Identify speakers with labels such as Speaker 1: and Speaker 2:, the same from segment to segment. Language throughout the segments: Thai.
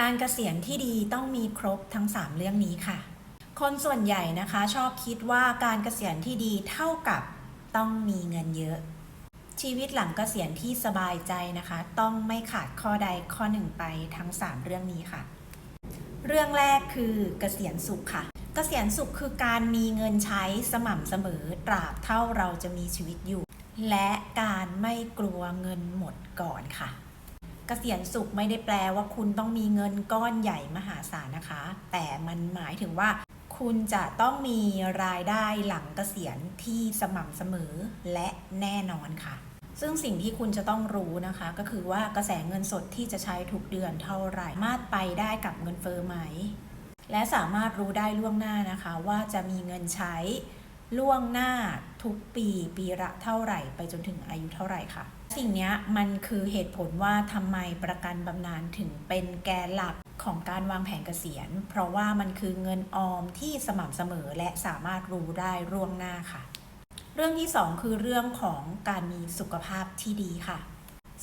Speaker 1: การเกษียณที่ดีต้องมีครบทั้ง 3 เรื่องนี้ค่ะ คนส่วนใหญ่นะคะชอบคิดว่าการเกษียณที่ดีเท่ากับต้องมีเงินเยอะ ชีวิตหลังเกษียณที่สบายใจนะคะ ต้องไม่ขาดข้อใดข้อหนึ่งไปทั้ง 3 เรื่องนี้ค่ะ เรื่องแรกคือเกษียณสุขค่ะเกษียณสุขคือการมีเงินใช้สม่ำเสมอตราบเท่าเราจะมีชีวิตอยู่ และการไม่กลัวเงินหมดก่อนค่ะ เกษียณสุขไม่ได้แปลว่าคุณต้องมีเงินก้อนใหญ่มหาศาลนะคะ แต่มันหมายถึงว่า คุณจะต้องมีรายได้หลังเกษียณที่สม่ำเสมอและแน่นอนค่ะ ซึ่งสิ่งที่คุณจะต้องรู้นะคะ ก็คือว่ากระแสเงินสดที่จะใช้ทุกเดือนเท่าไหร่สามารไปได้กับเงินเฟอ้อไหม และสามารถรู้ได้ล่วงหน้านะคะ ว่าจะมีเงินใช้ล่วงหน้าทุกปีปีละเท่าไหร่ ไปจนถึงอายุเท่าไหร่ค่ะ สิ่งนี้มันคือเหตุผลว่าทำไมประกันบำนาญถึงเป็นแกนหลักของการวางแผนเกษียณ เพราะว่ามันคือเงินออมที่สม่ำเสมอและสามารถรู้ได้ล่วงหน้าค่ะ เรื่องที่ 2 คือเรื่องของการมีสุขภาพที่ดีค่ะ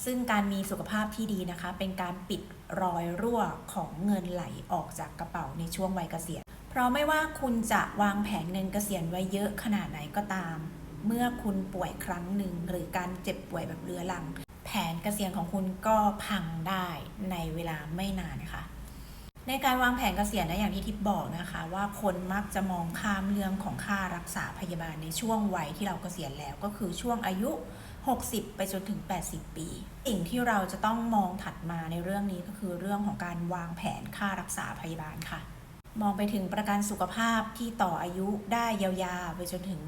Speaker 1: ซึ่งการมีสุขภาพที่ดีนะคะ เป็นการปิดรอยรั่วของเงินไหลออกจากกระเป๋าในช่วงวัยเกษียณ เพราะไม่ว่าคุณจะวางแผนเงินเกษียณไว้เยอะขนาดไหนก็ตาม เมื่อคุณป่วยครั้งหนึ่งหรือการเจ็บป่วยแบบเรื้อรัง แผนเกษียณของคุณก็พังได้ในเวลาไม่นานนะคะ ในการวางแผนเกษียณนะอย่างที่ทิพย์บอกนะคะ ว่าคนมักจะมองข้ามเรื่องของค่ารักษาพยาบาลในช่วงวัยที่เราเกษียณแล้วก็คือช่วงอายุ 60 ไปจนถึง 80 ปี สิ่งที่เราจะต้องมองถัดมาในเรื่องนี้ก็คือเรื่องของการวางแผนค่ารักษาพยาบาลค่ะ มองไปถึงประกันสุขภาพที่ต่ออายุได้ยาวๆไปจนถึง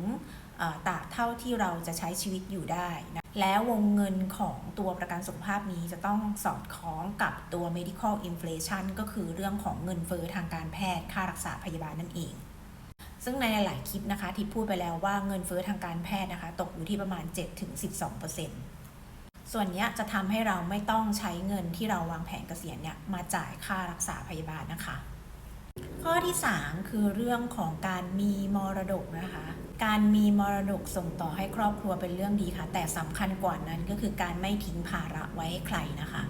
Speaker 1: ตราบเท่าที่เราจะใช้ชีวิตอยู่ได้นะแล้ววงเงินของตัวประกันสุขภาพนี้จะต้องสอดคล้องกับตัว medical inflation ก็คือเรื่องของเงินเฟอ้อทางการแพทย์ค่ารักษาพยาบาลนั่นเอง ซึ่งในหลายคลิปนะคะที่พูดไปแล้วว่าเงินเฟอ้อทางการแพทย์นะคะ ตกอยู่ที่ประมาณ 7-12%ส่วนนี้จะทำให้เราไม่ต้องใช้เงินที่เราวางแผนเกษียณเนี่ยมาจ่ายค่ารักษาพยาบาลนะคะ ข้อที่ 3 คือเรื่องของการมีมรดกนะคะ การมีมรดกส่งต่อให้ครอบครัวเป็นเรื่องดีค่ะ แต่สำคัญกว่านั้นก็คือการไม่ทิ้งภาระไว้ให้ใครนะคะ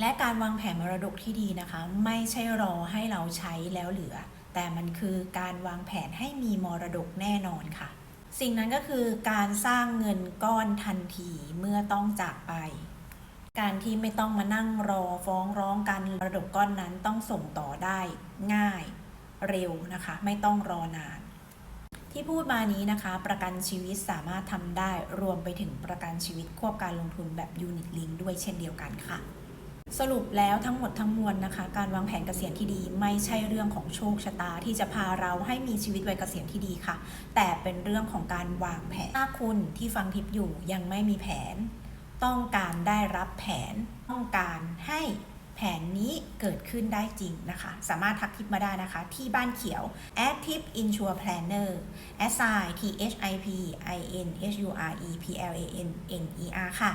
Speaker 1: และการวางแผนมรดกที่ดีนะคะ ไม่ใช่รอให้เราใช้แล้วเหลือ แต่มันคือการวางแผนให้มีมรดกแน่นอนค่ะ สิ่งนั้นก็คือการสร้างเงินก้อนทันทีเมื่อต้องจากไป การที่ไม่ต้องมานั่งรอฟ้องร้องกันมรดกก้อนนั้นต้องส่งต่อได้ง่าย เร็วนะคะ ไม่ต้องรอนาน ที่พูดมานี้นะคะ ประกันชีวิตสามารถทำได้รวมไปถึงประกันชีวิตควบการลงทุนแบบยูนิตลิงด้วยเช่นเดียวกันค่ะ สรุปแล้วทั้งหมดทั้งมวลนะคะ การวางแผนเกษียณที่ดีไม่ใช่เรื่องของโชคชะตา ที่จะพาเราให้มีชีวิตวัยเกษียณที่ดีค่ะ แต่เป็นเรื่องของการวางแผนถ้าคุณที่ฟังทิปอยู่ยังไม่มีแผน ต้องการได้รับแผน ต้องการให้ แผนนี้เกิดขึ้นได้จริงนะคะ สามารถทักทิปมาได้นะคะ ที่บ้านเขียว a d t i p insure planner s i t h i p i n s u r e p l a n n e r ค่ะ